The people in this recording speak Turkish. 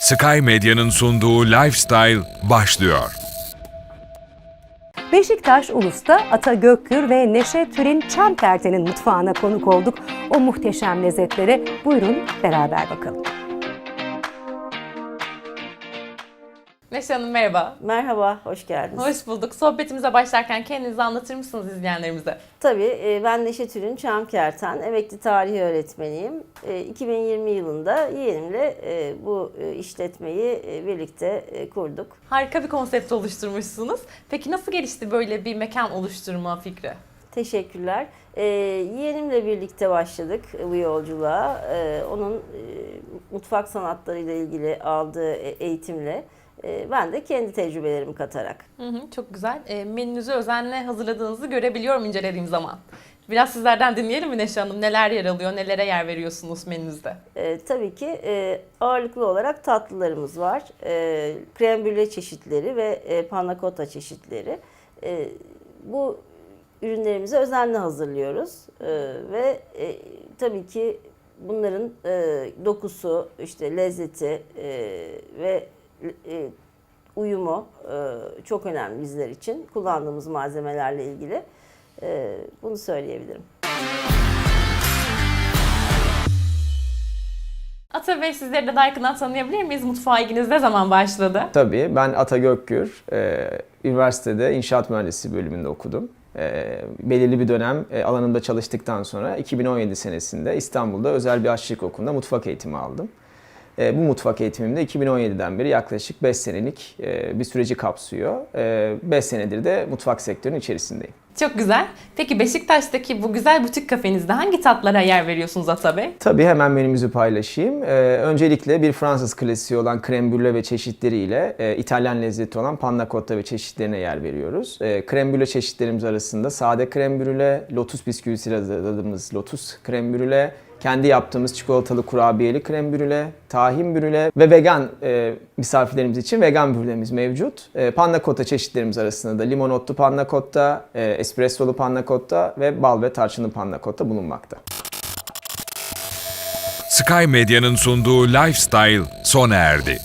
Sky Medya'nın sunduğu Lifestyle başlıyor. Beşiktaş Ulus'ta Ata Gökgür ve Neşe Türin Çamperte'nin mutfağına konuk olduk. O muhteşem lezzetlere buyurun beraber bakalım. Neşe Hanım merhaba. Merhaba, hoş geldiniz. Hoş bulduk. Sohbetimize başlarken kendinizi anlatır mısınız izleyenlerimize? Tabii e, ben Neşe Türün Çamkerten, emekli tarih öğretmeniyim. E, 2020 yılında yeğenimle e, bu e, işletmeyi e, birlikte e, kurduk. Harika bir konsept oluşturmuşsunuz. Peki nasıl gelişti böyle bir mekan oluşturma fikri? Teşekkürler. E, yeğenimle birlikte başladık bu yolculuğa. E, onun e, mutfak sanatlarıyla ilgili aldığı e, eğitimle e, ben de kendi tecrübelerimi katarak. Hı hı, çok güzel. E, menünüzü özenle hazırladığınızı görebiliyorum incelediğim zaman. Biraz sizlerden dinleyelim mi Neşe Hanım? Neler yer alıyor, nelere yer veriyorsunuz menünüzde? E, tabii ki e, ağırlıklı olarak tatlılarımız var. E, krem brûlée çeşitleri ve e, panna cotta çeşitleri. E, bu ürünlerimizi özenle hazırlıyoruz. E, ve e, tabii ki bunların e, dokusu, işte lezzeti e, ve e, uyumu e, çok önemli bizler için. Kullandığımız malzemelerle ilgili. E, bunu söyleyebilirim. Ata Bey sizleri de daha yakından tanıyabilir miyiz? Mutfağa ilginiz ne zaman başladı? Tabii ben Ata Gökgür. Üniversitede inşaat mühendisliği bölümünde okudum. Belirli bir dönem e, alanımda çalıştıktan sonra 2017 senesinde İstanbul'da özel bir aşçılık okulunda mutfak eğitimi aldım. Ee, bu mutfak eğitimimde 2017'den beri yaklaşık 5 senelik e, bir süreci kapsıyor. 5 senedir de mutfak sektörünün içerisindeyim. Çok güzel. Peki Beşiktaş'taki bu güzel butik kafenizde hangi tatlara yer veriyorsunuz Ata Bey? Tabii hemen menümüzü paylaşayım. Ee, öncelikle bir Fransız klasiği olan krem brûlée ve çeşitleriyle e, İtalyan lezzeti olan panna cotta ve çeşitlerine yer veriyoruz. E, krem brûlée çeşitlerimiz arasında sade krem brûlée, lotus bisküvisiyle hazırladığımız lotus krem brûlée, kendi yaptığımız çikolatalı kurabiyeli krem brûlée, tahin brûlée ve vegan e, misafirlerimiz için vegan brûlémiz mevcut. E, panna cotta çeşitlerimiz arasında da limonotlu panna cotta, e, espressolu panna cotta ve bal ve tarçınlı panna cotta bulunmakta. Sky Medya'nın sunduğu Lifestyle sona erdi.